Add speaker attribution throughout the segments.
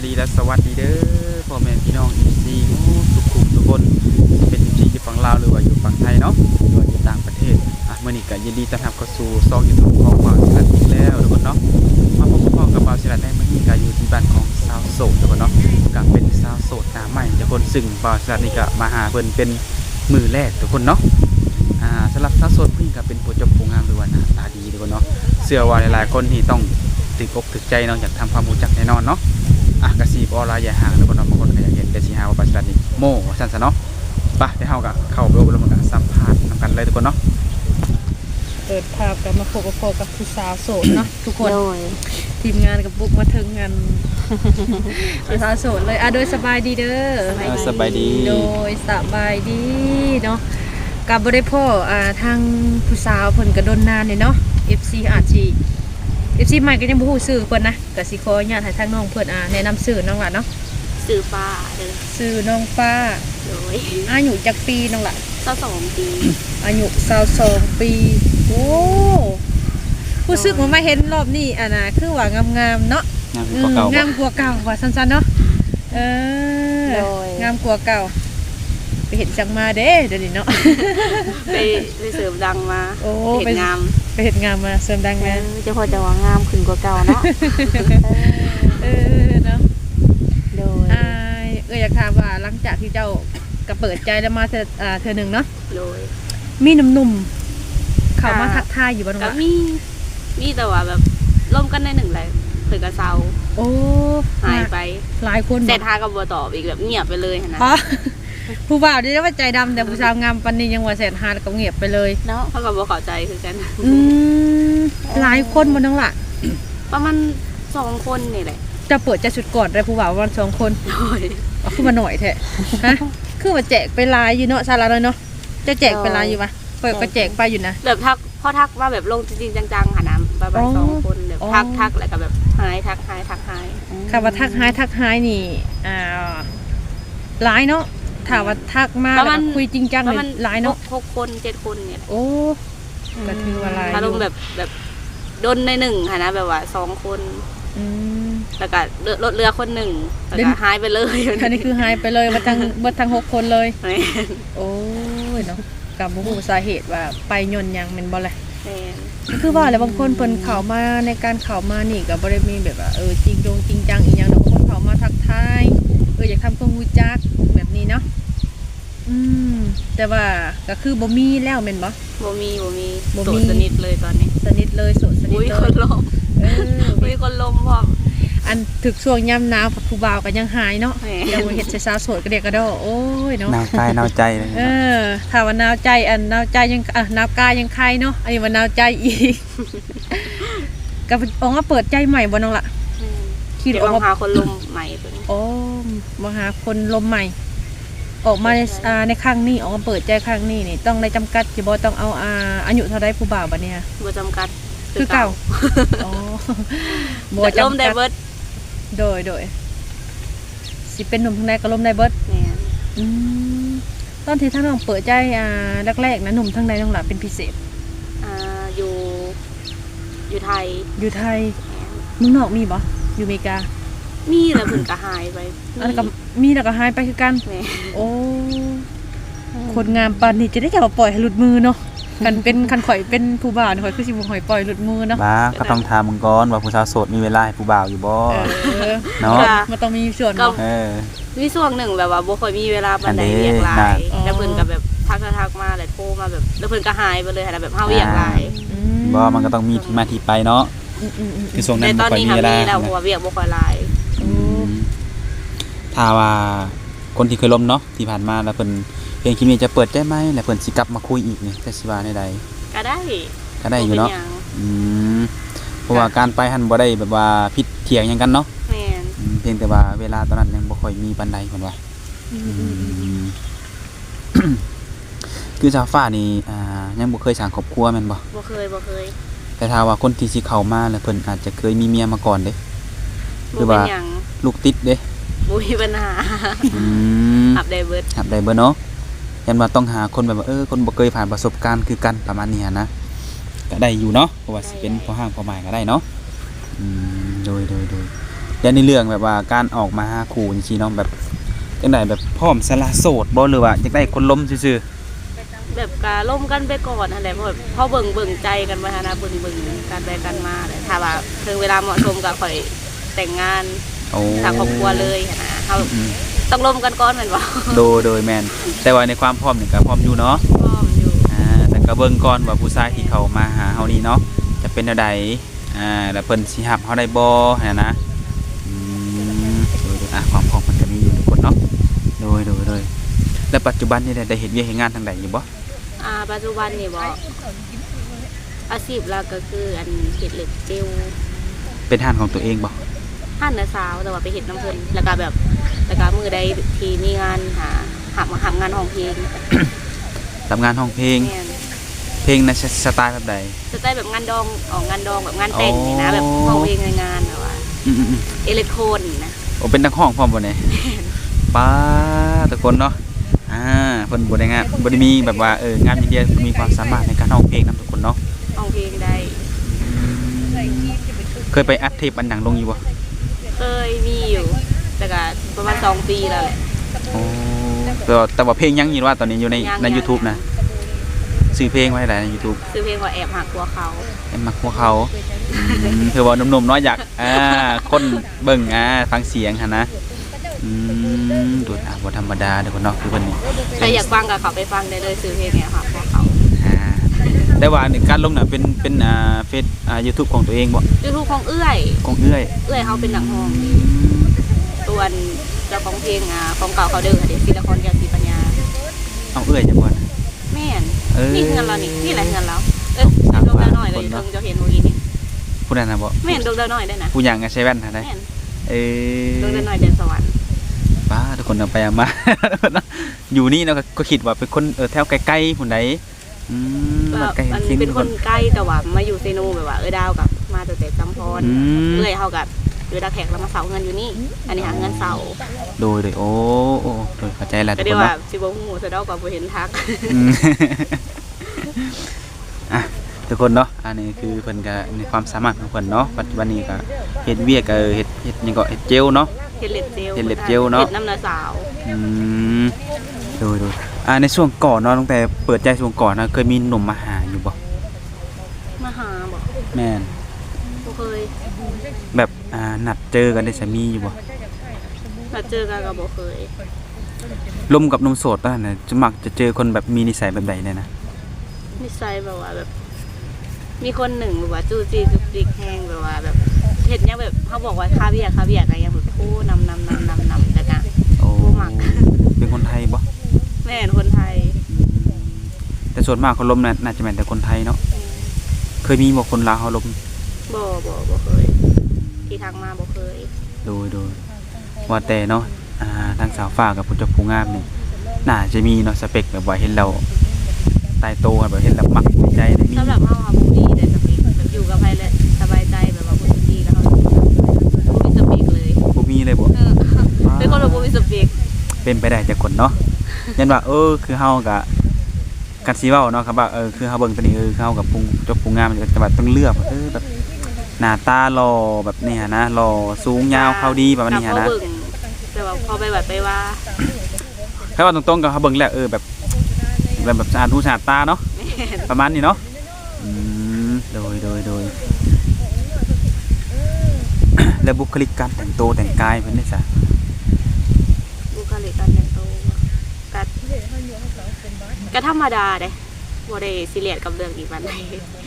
Speaker 1: ายดีและสวัสดีเด้อพ่อแม่พี่น้องอีซีทุกคุทุกคนเป็นที่อยู่ฝั่งลาวหรือว่าอยู่ฝั่งไทยเนาะหรือว่าอยู่ต่างประเทศอะมื้อนี้ก็ยินดีต้อนรับเข้าสู่ซองยูทูบของบ่าวสิรัตอีกแล้วทุกคนเนาะมาพบกับพ่อกับบ่าวสิรัตได้มื้อนี้ก็อยู่ที่บ้านของสาวโสดทุกคนเนาะก็เป็นสาวโสดหน้าใหม่ทุกคนซึ่งบ่าวสิรัตนี่ก็มาหาเพิ่นเป็นมือแรกทุกคนเนาะอ่าสำหรับสาวโสดเพิ่นก็เป็นผู้เจบผู้งามหรือว่าหน้าตาดีทุกคนเนาะเชื่อว่าหลายๆคนที่ต้องติดอกติดใจเนาะอยากทำความรู้จักแน่นอนเนาะ อะกระสีบออนไลน์อย่าห่างแล้วก็เนาะบางคนก็อยากเห็นแต่สีหาว่าปัจจุบันนี้โม่ว่าซั่นซะเนาะไปเดี๋ยวเฮาก็เข้าไปอบรมกันสัมภาษณ์นำกันเลยทุกคนเนาะ
Speaker 2: เปิดภาพกันมาโฟกัสโฟกับผู้สาวโสดเนาะทุกคน
Speaker 3: โดย
Speaker 2: ทีมงานกับบุกมาถึงงานผู้สาวโสดเลยอะโดยสบายดีเด้อ
Speaker 1: เออสบายดี
Speaker 2: โดยสบายดีเนาะกับบริพ่ออ่าทางผู้สาวเพิ่นก็โดนนานเลยเนาะ FC อาจ สิ FC ใหม่ก็ยังบ่ฮู้ชื่อเพิ่นนะก็สิขออนุญาตให้ทางน้องเพิ่นอ่าแนะนำชื่อน้องล่ะเนาะ
Speaker 3: สื่อฟ้าเด้อ
Speaker 2: ชื่อน้องฟ้า
Speaker 3: โดย
Speaker 2: อายุจักปีน้องล่ะ
Speaker 3: เจ้าสองปี
Speaker 2: อายุ22ปี โอ้ผู้ซึกมันมาเห็นรอบนี้อะนะคือว่างามๆเนาะ
Speaker 1: งาน
Speaker 2: อื
Speaker 1: คือ
Speaker 2: ม
Speaker 1: เก่าๆ
Speaker 2: งามกว่าเก่าว่าสั้นๆเนาะเออ
Speaker 3: โดย
Speaker 2: งามกว่าเก่า ไปเห็นจังมาเด้เดี๋ยวนี้เนาะ
Speaker 3: ไปไปเสริมดังมา
Speaker 2: โอ้
Speaker 3: เห็นงาม
Speaker 2: ไปเห็นงามมาเสริมดัง
Speaker 3: เอ
Speaker 2: นะ
Speaker 3: อเจะพอจะว่างามขึ้นกว่าเก่าเนาะ
Speaker 2: เออเนาะ
Speaker 3: โดย
Speaker 2: อ่าเอออยากถามว่าหลังจากที่เจ้าก็เปิดใจแล้วมาเธออ่าเธอหนึ่งเนาะ
Speaker 3: โดย
Speaker 2: มีหนุ่มๆเข้ามา
Speaker 3: อ่า
Speaker 2: ทักทายอยู่บ้าง
Speaker 3: ก็
Speaker 2: วะ
Speaker 3: มีมีแต่ว่าแบบร่วมกันได้หนึ่งเลยเผื่อกระเซา
Speaker 2: โอ้
Speaker 3: หายไป
Speaker 2: หลายคน
Speaker 3: เสร็
Speaker 2: บ่
Speaker 3: จหากับบัวตอบอีกแบบเงียบไปเลยหั่นนะ
Speaker 2: ฮะ ผู้บ่าวนี่ว่าใจดำแต่ผู้สาวงามปันนี้ยังว่าแสนหาแล้วก็เงียบไปเลย
Speaker 3: เนาะเขากับบัวเข้าใจคือกัน
Speaker 2: อืมหลายคนบนทั้งหละ
Speaker 3: ประมาณสองคนนี่แหละ
Speaker 2: จะเปิดใจสุดก่อนได้ผู้บ่าววันสองคน
Speaker 3: โดย
Speaker 2: เอาขึ้นมาหน่อยเถอะฮะคือมาแจกไปลายอยู่เนาะซาลาเลยเนาะจะแจกไปลายอยู่ปะเปิดก็แจกไปอยู่นะ
Speaker 3: แบบทักพอทักว่าแบบลงจริงๆจังๆค่ะนะประมาณ
Speaker 2: อ๋อ
Speaker 3: สองคนแบบ
Speaker 2: อ๋อ
Speaker 3: ทักทักแล้วก็แบบหายทักหายทักหาย
Speaker 2: คำว่าทักหายทักหายนี่อ่าหลายเนาะ ถามว่าทักมาแล้วก็คุยจริงจัง
Speaker 3: ประ
Speaker 2: เล
Speaker 3: มาณ
Speaker 2: ยหลายเนาะ
Speaker 3: หกคนเจ็ดคนเนี่ย
Speaker 2: โอ้ก็ถือว่าหลาย
Speaker 3: อารม
Speaker 2: อยู่
Speaker 3: ณ์แบบแบบโดนในหนึ่งค่ะนะแบบว่าสองคน
Speaker 2: อืม
Speaker 3: แล้วก็เรือรถเรือคนหนึ่งแล้ว
Speaker 2: เล่
Speaker 3: ก็
Speaker 2: น
Speaker 3: หายไปเลย
Speaker 2: อันนี้คือหายไปเลยมาทั้งเบิดทั้งหกคนเลย
Speaker 3: แม่น
Speaker 2: โอ้ยเนาะกับบุหูสาเหตุว่าไปยนต์หยังเป็นบ่แหละ
Speaker 3: แม่น
Speaker 2: คือว่าแหล้วบางคนเพิ่นเข้ามาในการเข้ามานี่ก็บ่ได้มีแบบว่าเออจริงจงจริงจังอีหยังเนาะบางคนเข้ามาทักทายเอออยากทำความรู้จักแบบนี้เนาะอืมแต่ว่าก็คือบ่มีแล้วแม่นบ่
Speaker 3: บ่มีบ่มี
Speaker 2: บ่มี
Speaker 3: โสดสนิทเลยตอนนี้
Speaker 2: สนิทเลยโสดสนิท
Speaker 3: อุ้ย
Speaker 2: เล
Speaker 3: คน
Speaker 2: ย
Speaker 3: ลม
Speaker 2: เออ
Speaker 3: อุ้ยคนลมพร้อม
Speaker 2: อันถึกช่วงยามหนาวผู้บ่าวก็ยังหายเนาะ
Speaker 3: แหม
Speaker 2: เดี๋ยวมาเฮ็ดใส่สาวโสดก็เด็กก็ดอโอ้ยเนาะ
Speaker 1: หนาวกายหนาวใจเลย
Speaker 2: เออถ้าว่าหนาวใจอันหนาวใจยังอะหนาวกายยังใครเนาะอันนี้ว่าหนาวใจอีก ก็ออกมาเปิดใจใหม่บ่น้องล่ะ
Speaker 3: แม่น
Speaker 2: คิด
Speaker 3: เดี๋ยว
Speaker 2: ออก
Speaker 3: ลอง
Speaker 2: มา
Speaker 3: หาคนลมใหม่ตัวนี้
Speaker 2: โอ้มาหาคนลมใหม่ ออกมาในอ่าในครั้งนี้ออกมาเปิดใจครั้งนี้นี่ต้องในจำกัดสิบ่ต้องเอาอ่าอายุเท่าใดผู้บ่าวบัดเนี้ย
Speaker 3: บ่จำกัด
Speaker 2: คือเก่าอ๋อบ่
Speaker 3: แต่ลม
Speaker 2: จำ
Speaker 3: ได้
Speaker 2: กัด
Speaker 3: เบิด
Speaker 2: โดยโดยสิเป็นหนุ่มทางใดก็ลมได้เบิด
Speaker 3: แม่น
Speaker 2: อืมตอนที่ท่านน้องเปิดใจอ่าแรกๆนะหนุ่มทางใดน้องหล่ะเป็นพิเศษ
Speaker 3: อ่าอยู่อยู่ไทย
Speaker 2: อยู่ไทย
Speaker 3: แม่น
Speaker 2: เมืองนอกมีบ่ อยู่อเมริกา
Speaker 3: มีแล้วเพิ่นก็หายไป
Speaker 2: อันนั้นก็มีแล้วก็หายไปคือกัน
Speaker 3: แม่
Speaker 2: โอ้คนงามปานนี้จะได้จะมาปล่อยให้หลุดมือเนาะกันเป็นคันข่อยเป็นผู้บ่าวนี่ข่อยคือสิบ่ข่อยปล่อยหลุดมือเนาะ
Speaker 1: บ้าก็ต้องถามมึงก่อนว่าผู้สาวโสดมีเวลาให้ผู้บ่าวอยู่บ่
Speaker 2: เออ
Speaker 1: เนาะ
Speaker 2: มันต้องมีส่วน
Speaker 3: ก็
Speaker 2: เนาะ
Speaker 1: เออ
Speaker 3: มีช่วงหนึ่งแบบว่าบ่ค่อยมีเวลาปานใด
Speaker 1: อันนี้
Speaker 3: เรียกหลา
Speaker 1: น่ะ
Speaker 3: ยแล้วเพิ่นก็แบบทักทักๆมาแล้วโทรมาแบบ แล้วเพิ่นก็หายไปเลยค่ะแบบเฮาเรียกหลาย
Speaker 2: อื
Speaker 1: บ่มันก็ต้องมีที่มาที่ไปเนาะ
Speaker 2: อืมอืมอืม
Speaker 1: คือช่วงนั้
Speaker 3: แต่
Speaker 1: น
Speaker 3: ต
Speaker 1: บ่
Speaker 3: อน
Speaker 1: ค่อย
Speaker 3: นี้
Speaker 1: มี
Speaker 3: ค่ะ
Speaker 1: เวลา
Speaker 3: มีแล้วเพราะว่าเรียกบ่ค่อยหลาย
Speaker 1: อืมถ้าว่าคนที่เคยล้มเนาะที่ผ่านมาแล้วเพิ่นเพลงคลิปนี้จะเปิดได้ไหมแล้วเพิ่นสิกลับมาคุยอีกนี่แต่สิว่าใด
Speaker 3: ก็ได้
Speaker 1: ๆก็ได้อยู่เนาะ
Speaker 3: บ่ป็หง
Speaker 1: อืมเพราะว่าการไปหันบ่ได้แบบว่าผิดเถียงหยังกันเนาะ
Speaker 3: แม่น
Speaker 1: อืมเพียงแต่ว่าเวลาตอนนั้นยังบ่ค่อยมีปานใดเพิ่นว่า
Speaker 2: อืมอืมอืม
Speaker 1: คือชาวฟ้านี่อ่ายังบ่เคยสร้างครอบครัวแม่นบ่
Speaker 3: บ่เคยบ่เคย
Speaker 1: แต่ถ้าว่าคนที่สิเข้ามาแล้วเพิ่นอาจจะเคยมีเมียมาก่อนเด้หรื
Speaker 3: บ่
Speaker 1: อ
Speaker 3: เป็
Speaker 1: ว่า
Speaker 3: นหยัง
Speaker 1: ลูกติดเด้
Speaker 3: บ่มีปัญหา
Speaker 1: อืม
Speaker 3: อับได้เบิด
Speaker 1: ครับได้เบ่เนาะยันว่าต้องหาคนแบบว่าเออคนบ่เคยผ่านประสบการณ์คือกันประมาณนี้หั้นนะก็ได้อยู่เนาะเพราะว่าสิเป็นพอห้างพอหมายก็ได้เนาะอืมโดยโดยโดยแต่ในเรื่องแบบว่าการออกมาหาคู่จริงๆเนาะแบบจังไดแบบพร้อมสละโสดบ่หรือว่าอยากได้คนล้มซื่อ
Speaker 3: แบบกาล่มกันไปก่อนอะไรเพราะแบบพอเบิ่งเบิ่งใจกันไปนะเบิ่งเบิ่งกันไปกันมาเลยถ้าว่าถึงเวลาเหมาะสมก็ค่อยแต่งงาน
Speaker 1: ๆโอ้
Speaker 3: ทางครอบครัวเลยนะเขา
Speaker 1: อืม
Speaker 3: ต้องล่มกันก่อนแม่นบ่
Speaker 1: โดยโดยแม่นแต่ว่าในความพร้อมนี่ก็พร้อมอยู่เนาะ
Speaker 3: พร้อมอยู่
Speaker 1: อ่าแต่ก็เบิ่งก่อนว่าผู้ชายที่เขามาหาเฮานี่เนาะจะเป็นแนวใดอ่าแล้วเพิ่นสิรับเฮาได้บ่หันนะอืมโดยโดยอะความพร้อมมันก็มีอยู่ทุกคนเนาะโดยโดยโดยแล้วปัจจุบันนี่ได้ได้เฮ็ดเวียกเฮ็ดงานทางใดอยู่บ่
Speaker 3: อ่าปัจจุบันนี่บ่อาชีพหลักก็คืออันเฮ็ดเหล็กเจล
Speaker 1: เป็นทานของตัวเองบ่
Speaker 3: หั่นนะสาวแต่ว่าไปเฮ็ดน้ำเพิ่นแล้วก็แบบแล้วก็มือใดที่มีงานหาหับมาหับงานห้องเพลง
Speaker 1: ทำงานห้องเพลง
Speaker 3: แม่น
Speaker 1: เพลงในสไตล์แบบใด
Speaker 3: สไตล์แบบงานดองออกงานดองแบบงานแต่งนี่นะ
Speaker 1: อ๋อ
Speaker 3: แบบห้องเพลงในงานแบบว่า
Speaker 1: อืมอืมอืม
Speaker 3: อิเล็กโทรนนะ
Speaker 1: โอ้เป็นนักห้องพร้อมบ่เนี่ยป้าทุกคนเนาะอ่า เพิ่นบ่ได้งานบ่ได้มีแบบว่าเอองานอย่างเดียวมีความสามารถในการร้องเพลงนํทุกคนเนาะ
Speaker 3: ห้องเพลงได้
Speaker 1: เคยไปอัดเทปอันหนังลงอยู่บ่
Speaker 3: เคยมีอยู่แต่ก็ประมาณสองปีแล้วแหละ
Speaker 1: โอ้แต่ว่าแต่ว่าเพลงยังอยู่ว่าตอนนี้อยู่ใน
Speaker 3: ยัง
Speaker 1: ใน
Speaker 3: ยัง
Speaker 1: YouTube นะซื้อเพลงไว้หลายใน YouTube
Speaker 3: ซื้อเพลงว่าแอบหักตัวเขา
Speaker 1: เอ็มมักพวกเขาอืมคือว่าหนุ่มๆเน้อยอยากอ่าคนเบิ่งอ่าฟังเสียงหั่นนะอืม ดูอะบ่ธรรมดาเด้อคนเนาะคือเพิ่นนี่
Speaker 3: ใครอยากฟังก็เขาไปฟังได้เลยซื้อเพลงเนี่ยหักตัวเขา
Speaker 1: อ่าแต่ว่าในการลงน่ะเป็นเป็นอ่าเฟซอ่า YouTube ของตัวเองบ่
Speaker 3: ยูทูบของเอื้อย
Speaker 1: ของเอื้อย
Speaker 3: เอื้อยเขาเป็นหนังห้องตัวนเจ้าของเพลงอ่าของเก่าเขาเด้อค่ะเด็กศิลปกรแก้วศรีปัญญา
Speaker 1: เอาเอื้อยจังบ่นะ
Speaker 3: แม่น
Speaker 1: เออ
Speaker 3: นี่เงินเรานี่นี่แหละเงินเราเอ้ย
Speaker 1: สาม
Speaker 3: ดวงดาว
Speaker 1: บาท
Speaker 3: หน่อยเลย
Speaker 1: คนเนอะ
Speaker 3: เพิ่งจะเห็นเมื่อกี้นี่
Speaker 1: ผู้นั้นน่ะบ่
Speaker 3: แม่นดวงดาวหน่อยได้นะ
Speaker 1: ผู้หยังก็ใช้แว่นหั่นได้
Speaker 3: แม่น
Speaker 1: เอ
Speaker 3: ดวง
Speaker 1: อ
Speaker 3: ดาวหน่อยเดินสวรรค์
Speaker 1: ป้าทุก คนเอาไปเอามา อยู่นี่เนาะก็ก็คิดว่าเป็นคนเออแถวใกล้ๆผู้ใดอืม
Speaker 3: ก็
Speaker 1: บ้านใกล้
Speaker 3: มัน
Speaker 1: เคียง
Speaker 3: เป็นคนใกล้แต่ว่ามาอยู่เซโนแบบว่าเออดาวกับมาแต่แต่จำพร
Speaker 1: อืม
Speaker 3: เอื้อยเขากับเวลาแขกแล้วมาเสาเงินอยู่นี่ อันนี้หาเงินเสา
Speaker 1: โดยโดยโอ้โอ้โดยเข้าใจแล้ว
Speaker 3: ก็
Speaker 1: ทุก
Speaker 3: เรีย
Speaker 1: ค
Speaker 3: ก
Speaker 1: น
Speaker 3: ว่า
Speaker 1: เนาะ
Speaker 3: สิบงหูสะเดอกกับบ่เห็นทัก
Speaker 1: อืม อะทุกคนเนาะอันนี้คือเพิ่นก็ในความสามารถของเพิ่นเนาะปัจจุบันนี้ก็เฮ็ดเวียกก็เออเฮ็ดเฮ็ดหยังก็เฮ็ดเจลเนาะ
Speaker 3: เห็ดเล็ดเจล
Speaker 1: เห็ดเล็ดเจลเนอะ
Speaker 3: เห็ดน้ำนาสาว
Speaker 1: อืมโดยโดยอ่าในช่วงก่อนเนาะตั้งแต่เปิดใจช่วงก่อนนะเคยมีหนุ่มมาหาอยู่บ่
Speaker 3: มาหาบอก
Speaker 1: แม่น
Speaker 3: บ่เคย
Speaker 1: แบบอ่านัดเจอกันได้สามีอยู่บ่
Speaker 3: มาเจอกันก็บ่เคย
Speaker 1: ลมกับหนมโสดตอนนั้นน่ะจะมักจะเจอคนแบบมีนิสัยแบบใดเนี่ยนะ
Speaker 3: นิสัยแบบว่าแบบ มีคนหนึ่งแบบว่าจู้จี้จุกจิกแห้งแบบว่าแบบเห็ดหยังแบบเขาบอกว่าคาเวียร์คาเวียร์อะไรอย่าง แบบโอ้นำนำนำนำนำแต่กะ
Speaker 1: โอ้
Speaker 3: บ่มัก
Speaker 1: เป็นคนไทยบ่
Speaker 3: แม่นคนไทย
Speaker 1: แต่ส่วนมากคนลมน่ะน่าจะเป็นแต่คนไทยเนาะเคยมีบ่คนลาวเขาลม
Speaker 3: บ่บ่บ่เคย ที่ทางมาบ่เคย
Speaker 1: โดยโดยว่าแต่เนาะอ่าทางสาวฟ้ากับผู้เจ้าผู้งามนี่น่าจะมีเนาะสเปคแบบว่าเห็นเราตายโตกันแบบเห็นแล้วมักในใจได้มี
Speaker 3: สำหรับเฮาอะบ่มี สปีกเป็น
Speaker 1: ไปได้จากคนเนาะยันว่าเออคือเฮากับกันสิเว้าเนาะครับว่าเออคือเฮาเบิ่งตัวนี้เออคือเฮากับผู้เจ้าผู้งามจะแบบต้องเลือกว่าเออแบบหน้าตาหล่อแบบนี้ฮะนะหล่อสูงยาวเขาดีประมาณนี้ฮะนะ
Speaker 3: ถ้าเขาเบิ่งแต่ว่าพอไปแบบไปว่า
Speaker 1: ถ้าว่าตรงๆกับเขาเบิ่งแล้วเออแบบแบบแบบสะอาดหูสะอาดตาเนาะประมาณนี้เนาะอืมโดยโดยโดยแล้วบุคลิกการแต่งตัวแต่งกายเพิ่นได้ซะ
Speaker 3: บุคลิกการแต่งตัวก็ ก็ธรรมดาเด้บ่ได้ซีเรียสกับเรื่องอีกปานใด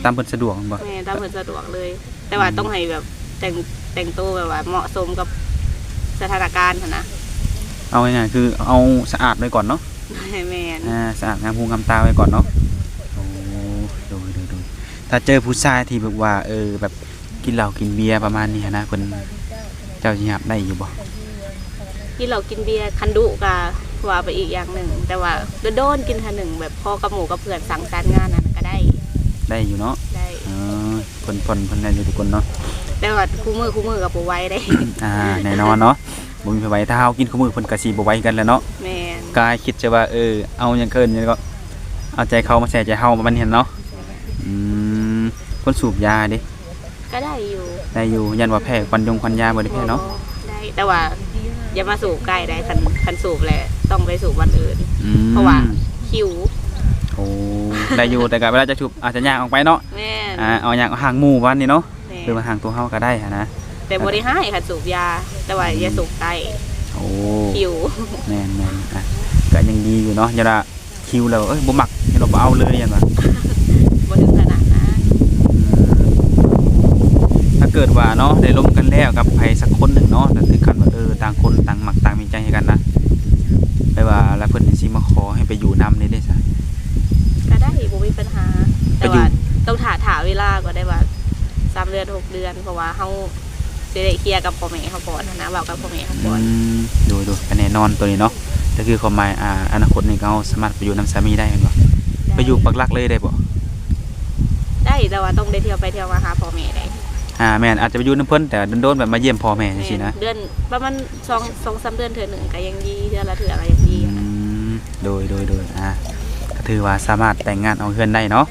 Speaker 1: ตามเพิ่นสะดวกบ่
Speaker 3: แม่ตามเพิ่นสะดวกเลย แต่ว่าต้องให้แบบแต่งแต่งตัวแบบว่าเหมาะสมกับสถานการณ์หั้นนะ
Speaker 1: เอาง่ายๆคือเอาสะอาดไว้ก่อนเนาะ
Speaker 3: แม่น
Speaker 1: อ่าสะอาดงามหูงามตาไว้ก่อนเนาะโอ้โดยโดยโดยถ้าเจอผู้ชายที่แบบว่า เออ แบบกินเหล้ากินเบียร์ประมาณนี้นะเพิ่นเจ้าสิรับได้อยู่บ่
Speaker 3: กินเหล้ากินเบียร์คันดุก็ ว่าไปอีกอย่างหนึ่ง แต่ว่าโดนๆกินเท่าหนึ่งแบบพอกับหมู่กับเพื่อนสังสรรค์งานนั้นก็ได้
Speaker 1: ได้อยู่เนาะ
Speaker 3: ได้
Speaker 1: เออเพิ่นเพิ่นเพิ่นได้อยู่ทุกคนเนาะ
Speaker 3: แต่ว่าคู่มือคู่มือกับบ่ไหว้ได้
Speaker 1: อ่าแน่นอนเนาะบ่มีไผไหวถ้าเฮากินคู่มือเพิ่นก็สิบ่ไหวกันแหล้วเนาะ
Speaker 3: แม่น
Speaker 1: กายคิดจะว่าเออเอาหยังเกินหยังก็เอาใจเขามาใส่ใจเฮาประมาณนี้เนาะอืมคนสูบยาเด้
Speaker 3: ก็ได้อยู่
Speaker 1: ได้อยู่ยันว่าแพ้ควันยงควันยาบ่ได้แพ้เนาะ
Speaker 3: บ่แต่ว่า อย่ามาสูบใกล้ได้คันคันสูบแหละต้องไปสูบวันอื่น
Speaker 1: อืม
Speaker 3: เพราะว่าคิว
Speaker 1: โอ้ได้อยู่แต่ก็เวลาจะชุบอาจจะย่างออกไปเนาะ
Speaker 3: แม่น
Speaker 1: อ่าเอาย่างห่างหมู่วันนี่เนาะ
Speaker 3: แม่น
Speaker 1: หรือว่าห่างตัวเฮาก็ได้หั้นนะ
Speaker 3: แต่บ่ได้ให้คันสูบยา แต่ว่าอย่าสูบใกล้
Speaker 1: โอ้
Speaker 3: คิว
Speaker 1: แม่นแม่นอะก็ยังดีอยู่เนาะอย่าละคิวแล้วเอ้ยบ่มักอย่าเราบ่เอาเลยอย่างว่า
Speaker 3: บ่ถึงขนาดนั้น
Speaker 1: ถ้า เกิดว่าเนาะได้ล้มกันแล้วกับใครสักคนหนึ่งเนาะแต่ถึงขั้นว่าเออต่างคนต่างหมักต่างมีใจให้กันนะไปว่าแล้วเพิ่นสิมาขอให้ไปอยู่นำนี่ได้ซะ
Speaker 3: ก็ได้บ่มีปัญหา
Speaker 1: ไป
Speaker 3: แต่
Speaker 1: อยู่
Speaker 3: ว่าต้องถาถาเวลาก็ได้ว่าสามเดือนหกเดือนเพราะว่าเฮาสิได้เคลียร์กับพ่อแม่เฮาก่อนนะเว้ากับพ่อแม่เฮา
Speaker 1: อื
Speaker 3: ก่อน
Speaker 1: มดูดูกันแน่นอนตัวนี้เนาะก็คือความหมายอ่าอนาคตนี่ก็เราสามารถไปอยู่นํสามีได้แม่นบ่ไปอยู่ปักหลักเลยได้บ่
Speaker 3: ได้แต่ว่าต้องได้เที่ยวไปเที่ยวมาหาพ่อแม่ได้
Speaker 1: อ่าแม่นอาจจะไปอยู่นํเพิ่นแต่โดนๆแบบมาเยี่ยมพ่อแม่จังซี่นะ
Speaker 3: เดือนประมาณ2 2 3เดือนเทื่อหนึงก็ยังดีเทื่อละเทื่อก็ยังดี
Speaker 1: อืมโดยโดยโดยอ่าก็ถือว่าสามารถแต่งงานเอาเงินได้เนาะ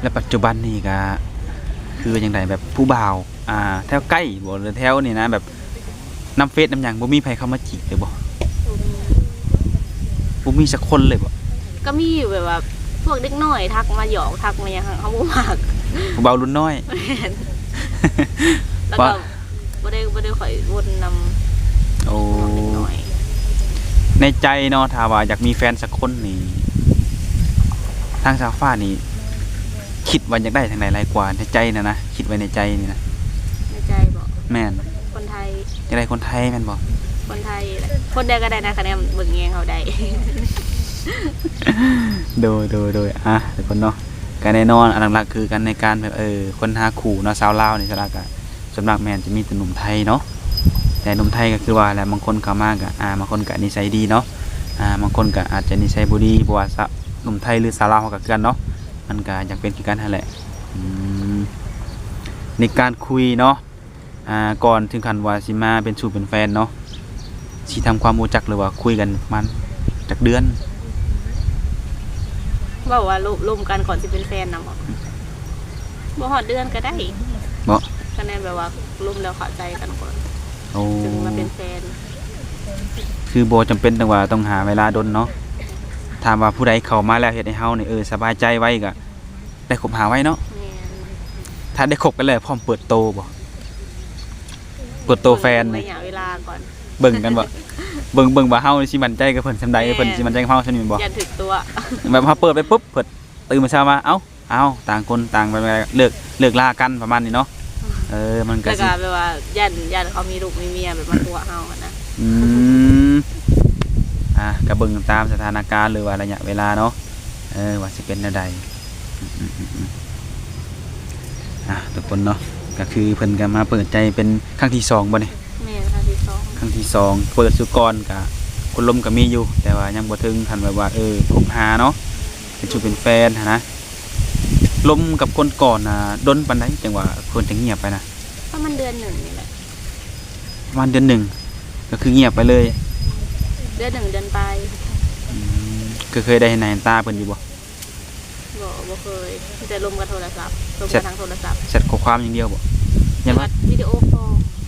Speaker 1: และปัจจุบันนี่ก็คือยังไงแบบผู้บ่าวอ่าแถวใกล้บ่หรือแถวนี่นะแบบน้ำเฟซน้ำหยังบ่มีใครเข้ามาจีบเลยบ่บ่มีสักคนเลยบ่
Speaker 3: ก็มีอยู่แบบว่าพวกเด็กน้อยทักมาหยอกทักมาหยังเฮาบ่มัก
Speaker 1: ผู้บ่าวรุ่นน้อย
Speaker 3: แล้วก็
Speaker 1: ว่า
Speaker 3: บ่ได้บ่ได้ค่อยวนนำ
Speaker 1: โอ้
Speaker 3: พวกเด็กน้อย
Speaker 1: ในใจเนาะถ้าว่าอยากมีแฟนสักคนนี่ทางสาวฟ้านี่คิดว่าอยากได้ทางไหนหลายกว่าในใจนะนะคิดไว้ในใจนี่นะ
Speaker 3: ในใจบอก
Speaker 1: แม่น
Speaker 3: คนไทย
Speaker 1: อยากได้คนไทยแม่นบ่
Speaker 3: คนไทยแหละคนใดก็ได้นะคะแนนเบิ่งแยงเขาได้
Speaker 1: โดยโดยโดยอะทุกคนเนาะการแน่นอนอันหลักๆคือกันในการแบบเออคนหาขู่เนาะสาวลาวนี่สลักอะสำหรับแม่นจะมีแต่หนุ่มไทยเนาะแต่หนุ่มไทยก็คือว่าแหละบางคนเขามากอะอ่าบางคนก็นิสัยดีเนาะอ่าบางคนก็อาจจะนิสัยบ่ดีเพราะว่าสะหนุ่มไทยหรือสาวลาวเขาก็คือกันเนาะมันก็อยากเป็นคือกันนั่นแหละอืมในการคุยเนาะอ่าก่อนถึงขั้นว่าสิมาเป็นสู่เป็นแฟนเนาะสิทำความรู้จักหรือว่าคุยกันมันจักเดือน
Speaker 3: บอกว่าร่วมร่วมกันก่อนสิเป็นแฟนนะบอกบ่ฮอดเดือนก็ได้
Speaker 1: บ่
Speaker 3: คะแนนแบบว่าร่วมแล้วเข้าใจกันก่อน
Speaker 1: โอ้
Speaker 3: จึงมาเป็นแฟน
Speaker 1: คือโบจำเป็นต้องว่าต้องหาเวลาดนเนาะถามว่าผู้ใดเข้ามาแล้วเฮ็ดให้เฮานี่เออสบายใจไว้ก็ได้คบหาไว้เนาะ
Speaker 3: แม่น
Speaker 1: ถ้าได้คบกันแล้วพร้อมเปิดโตบ่เปิดโตแฟน
Speaker 3: ระ
Speaker 1: นี่
Speaker 3: ยะเวลาก่อน
Speaker 1: เบิ่งกันบ่ เบิ่งเบิ่งว่าเฮานี่สิมั่นใจกับเพิ่นซำใด
Speaker 3: แม่
Speaker 1: เพิ่นสิมั่นใจกับเฮาซำนี้บ่
Speaker 3: อย่าถึกตัว
Speaker 1: แบบพอเปิดไปปุ๊บเพิ่นตื่นมาเช้ามาเอ้าเอ้าต่างคนต่างไปเลิกเลิกลากันประมาณนี้เนาะเออมันก็
Speaker 3: แล้ว
Speaker 1: สิ
Speaker 3: ก็แบบว่ายันยันเขามีลูกมีเมียแบบมาตัวเฮาอะนะ
Speaker 1: อืมอะก็เบิ่งตามสถานการณ์หรือว่าระยะเวลาเนาะเออว่าสิเป็นแนวใดอืมอืมอืมอืมอะทุกคนเนาะก็คือเพิ่นก็มาเปิดใจเป็นครั้งที่สองบ่เนี่ย ครั้งที่สองเปิดสุกรกับคนลมก็มีอยู่ แต่ว่ายังบ่ถึงทันแบบว่าเออคบหาเนาะเป็นชูเป็นแฟนหั้นนะลมกับคนก่อนน่ะดนปานใดจังว่าคนจะเงียบไปนะ
Speaker 3: ประมาณเดือนหนึ่งนี่แหละ
Speaker 1: ประมาณเดือนหนึ่งก็คือเงียบไปเลย
Speaker 3: เดือนหนึ่งเดือนไป
Speaker 1: อืมก็เคยได้เห็นหน้าเห็นตาเพิ่นอยู่บ่
Speaker 3: บ่บ่เคยมีแต่ลมกับโทรศัพท์ลมกับทางโทรศัพท์
Speaker 1: แชทข้อความอย่างเดียวบ่ยันว่า
Speaker 3: วิดีโอคอ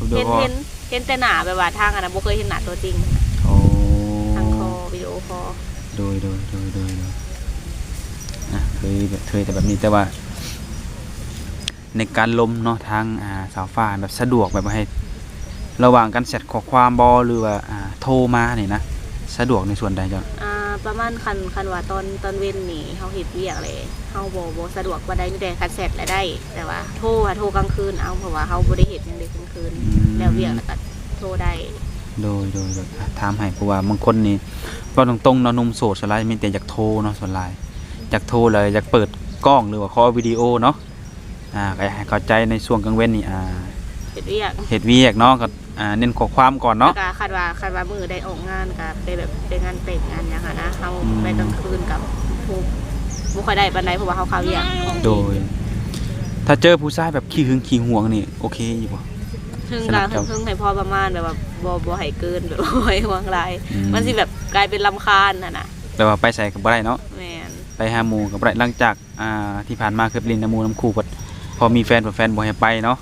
Speaker 3: ล
Speaker 1: ดู
Speaker 3: เห็น
Speaker 1: พอ
Speaker 3: เห็น เห็นแต่หน้าแบบว่าทางอะนะบ่เคยเห็นหน้าตัวจริง
Speaker 1: โอ้
Speaker 3: ทางคอวิดีโอคอล
Speaker 1: โดยโดยโดยโดยโดยอะเคยแบบเคยแต่แบบนี้แต่ว่า ในการลมเนาะทางอ่าสาวฟ้าแบบสะดวกแบบว่าให้ ระหว่างการแชทข้อความบอหรือว่าอ่าโทรมาเนี่ยนะ สะดวกในส่วนใดจ้ะ
Speaker 3: อ่า ประมาณคันคันว่าตอนตอนเว้นนี่เฮาเฮ็ดเวียกเลยเฮาบ่บ่สะดวกบ่ได้มีแต่คัดแซดแล้วได้ แต่ว่าโทรอะโทรกลางคืนเอาเพราะว่าเฮาบ่ได้เฮ็ดหยังเด็กกลางคืน
Speaker 1: อืม
Speaker 3: แล้วเวียกแล้วก็โทรได้
Speaker 1: โดยโดยโดยอะถามให้เพราะว่าบางคนนี่ก็ตรงๆเนาะหนุ่มโสดส่วนหลายมีแต่อยากโทรเนาะส่วนหลายอยากโทรเลยอยากเปิดกล้องหรือว่าคอวิดีโอเนาะอ่าก็อยากให้เข้าใจในช่วงกลางเว้นนี่อ่า
Speaker 3: เฮ็ดเวียก
Speaker 1: เฮ็ดเวียกเนาะก็อ่าเน้นข้อความก่อน
Speaker 3: แล้ว
Speaker 1: เนาะ
Speaker 3: ก็คาดว่าคาดว่ามื้อได้ออกงานก็ไปแบบไปงานแต่งงานหยังอะนะเฮา
Speaker 1: อืม
Speaker 3: ไปกลางคืนกับผู้บ่ค่อยได้ปานใดเพราะว่าเฮาเข้าเวียกของ
Speaker 1: โดย ถ้าเจอผู้ชายแบบขี้หึงขี้หวงนี่โอเคอยู่บ่
Speaker 3: ถึง
Speaker 1: สนั
Speaker 3: กา
Speaker 1: บ
Speaker 3: ร
Speaker 1: เจ้า
Speaker 3: ถึงให้พอประมาณแบบว่าบ่บ่ให้เกินแบบบ่ให้ห่วงหลาย
Speaker 1: อื
Speaker 3: มันสิแบบกลายเป็นลำคาญน่ะนะ
Speaker 1: แปลว่าไปใส่กับบ่ได้เนาะ
Speaker 3: แม่น
Speaker 1: ไปหาหมู่กับไรหลังจากอ่าที่ผ่านมาเคยไปเลินน้ำหมูน้ำคู่กดพอมีแฟนบ่แฟนบ่ให้ไปเนาะ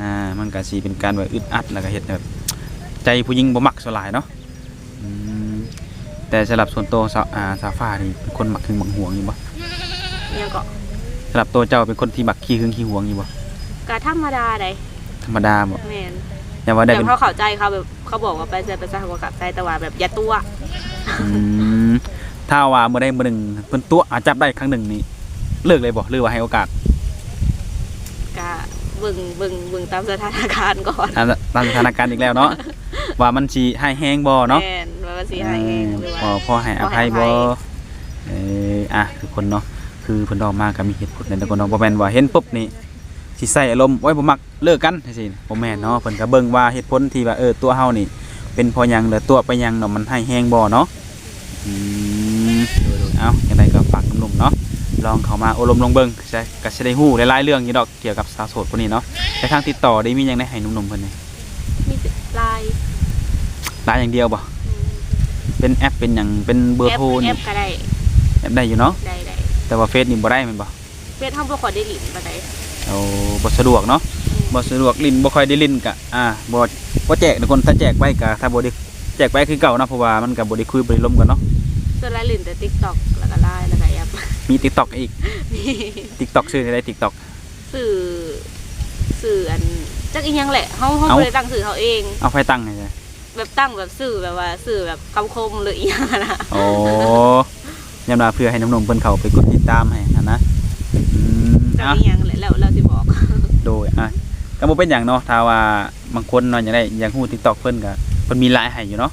Speaker 1: อ่ามันก็สิเป็นการแบบอึดอัดแล้วก็เฮ็ดแบบใจผู้หญิงบ่มักสลายเนาะอืมแต่สำหรับส่วนตัวสาวอ่าสาวฟ้านี่เป็นคนมักหึงมักหวงอยู่บ่
Speaker 3: ยังก็
Speaker 1: สำหรับตัวเจ้าเป็นคนที่มักขี้หึงขี้หวงอยู่บ่
Speaker 3: กะธรรมดาได้
Speaker 1: ธรรมดาบ่
Speaker 3: แม่น
Speaker 1: อย่าว่าได้
Speaker 3: แต่
Speaker 1: เป็น
Speaker 3: เขาเข้าใจเขาแบบเขาบอกว่าไปเจอไปซะเขาก็กลับใจแต่ว่าแบบอย่าตัว
Speaker 1: อืมถ้าว่าเมื่อใดเมื่อหนึ่งเพิ่นตัวอาจจับได้ครั้งหนึ่งนี่เลิกเลยบ่หรือว่าให้โอกาส
Speaker 3: กะ เบิ่งเบิ่งเบิ่งตามสถานการณ์ก่อน
Speaker 1: ตามตามสถานการณ์อีกแล้วเนาะว่ามันสิให้แฮงบ่เนาะ
Speaker 3: แม่นว่ามันสิให้เองหรือ
Speaker 1: พอ
Speaker 3: ว่า
Speaker 1: พอให้อภัย
Speaker 3: พอให้อภั
Speaker 1: บ่
Speaker 3: ย
Speaker 1: เอออะทุกคนเนาะคือเพิ่นออกมาก็มีเหตุผลในแต่คนเนาะบ่แม่นว่าเห็นปุ๊บนี่สิใส่อารมณ์โอ้ยบ่มักเลิกกันจังซี่บ่แม่นเนาะเพิ่นก็เบิ่งว่าเหตุผลที่ว่าเออตัวเฮานี่ เป็นเพอหยังหรือตัวไปหยังเนาะมันให้แฮงบ่เนาะอืมดูๆเอ้าจังไดก็ฝากหนุ่มๆเนาะ ลองเข้ามาอบรมลงเบิ่งใช่ก็สิได้ฮู้หลายๆเรื่องอยู่ดอกเกี่ยวกับสาวโสดคนนี้เนาะแต่ทางติดต่อได้มีหยังได้ให้หนุ่มๆเพิ่นนี่
Speaker 3: มีลาย
Speaker 1: ไลน์อย่างเดียวบ่
Speaker 3: อืม
Speaker 1: เป็นแอปเป็นหยังเป็นเบอร์โทร
Speaker 3: แอ
Speaker 1: นี่
Speaker 3: ปก็ได้
Speaker 1: แอปได้อยู่เนาะ
Speaker 3: ได้ได้
Speaker 1: แต่ว่าเฟซนี่บ่ได้แม่นบ่
Speaker 3: เฟซห้องบ่ขอได้หลินบ่ได้
Speaker 1: เอาบ่สะดวกเนาะบ่สะดวกลิ้นบ่ค่อยได้ลิ้นกะอ่าบ่บ่แจกทุกคนถ้าแจกไว้กะถ้าบ่ได้แจกไว้คือเก่าเนาะเพราะว่ามันก็บ่ได้คุยบ่ได้ลมกันเนาะ
Speaker 3: ส่วนลายหลินแต่ TikTok แล้วก็ไลน์แล้วก็แอป
Speaker 1: มี TikTok อีก TikTok ชื่ออะไร TikTok
Speaker 3: สื่อสื่ออันจักอีหยังแหละเฮาเฮา
Speaker 1: เอ้า
Speaker 3: บ่ได้ตั้งสื่อเขาเอง
Speaker 1: เอาไฟตั้งให้จ้ะ
Speaker 3: แบบตั้งแบบสื่อแบบว่าสื่อแบบคำคมหรืออีหยังอะนะ
Speaker 1: โอ้ยามว่าเพื่อให้น้ำนมเพิ่นเข้าไปกดติดตามให้หันนะอืม
Speaker 3: จัก
Speaker 1: อะ
Speaker 3: อีหยังแหละแล้วเราสิบอก
Speaker 1: โดยอะก็บ่เป็นหยังเนาะถ้าว่าบางคนเนาะอยากได้อยากฮู้ TikTok เพิ่นก็เพิ่นมีไลน์ให้อยู่เนาะ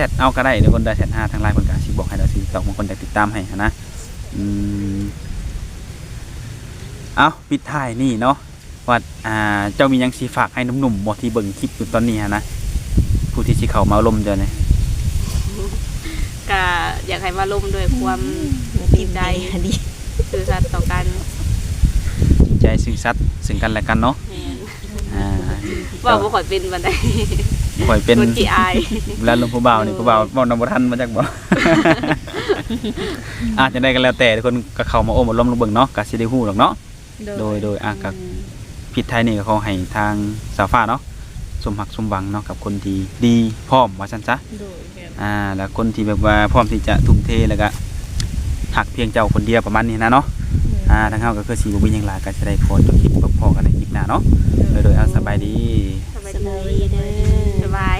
Speaker 1: แชทเอาก็ได้เดี๋ยวคนได้แชทหาทางไลน์เพิ่นก็สิบอกให้เราสิ TikTok บางคนอยากติดตามให้หันนะอืมเอาปิดท้ายนี่เนาะว่าอ่าเจ้ามีหยังสิฝากให้หนุ่มๆบ่ที่เบิ่งคลิปอยู่ตอนนี้หันนะผู้ที่สิเข้ามาลมเจ้าเนี่ย
Speaker 3: ก็อยากให้มาร่วมด้วยความจริงใจ
Speaker 4: ดี
Speaker 3: สื่อสัตย์ต่อกัน
Speaker 1: จริงใจซื่อสัตย์ซึ่งกันและกันเนาะ
Speaker 3: แม่น
Speaker 1: อ่า
Speaker 3: ว่าบ่ค่อยเป็นบันได
Speaker 1: ข่อยเป็น
Speaker 3: คนขี้อาย
Speaker 1: เวลาลงผู้บ่าวนี่ผู้บ่าวเว้านำบ่ทันมาจากบ่อาจจะได้กันแล้วแต่ทุกคนก็เข้ามาโอ้มาล้มลงเบิ่งเนาะก็สิได้ฮู้หรอกเนาะโดยโดยอะกับผิดไทยนี่ก็ขอให้ทางสาวฟ้าเนาะสมหักสมหวังเนาะกับคนที่ดีพร้อมว่าซั่นซะ
Speaker 2: โดยแม่น
Speaker 1: อ่า แล้วคนที่แบบว่าพร้อมที่จะทุ่มเทแล้วก็หักเพียงเจ้าคนเดียวประมาณนี้นะเนาะอ่าทางเฮาก็คือสิบ่มีหยังหลายก็จะได้พอจบคลิปพอกันในคลิป หน้าเนาะโดยโดยเอาสบายดี
Speaker 3: สบายดี
Speaker 4: เด้อสบาย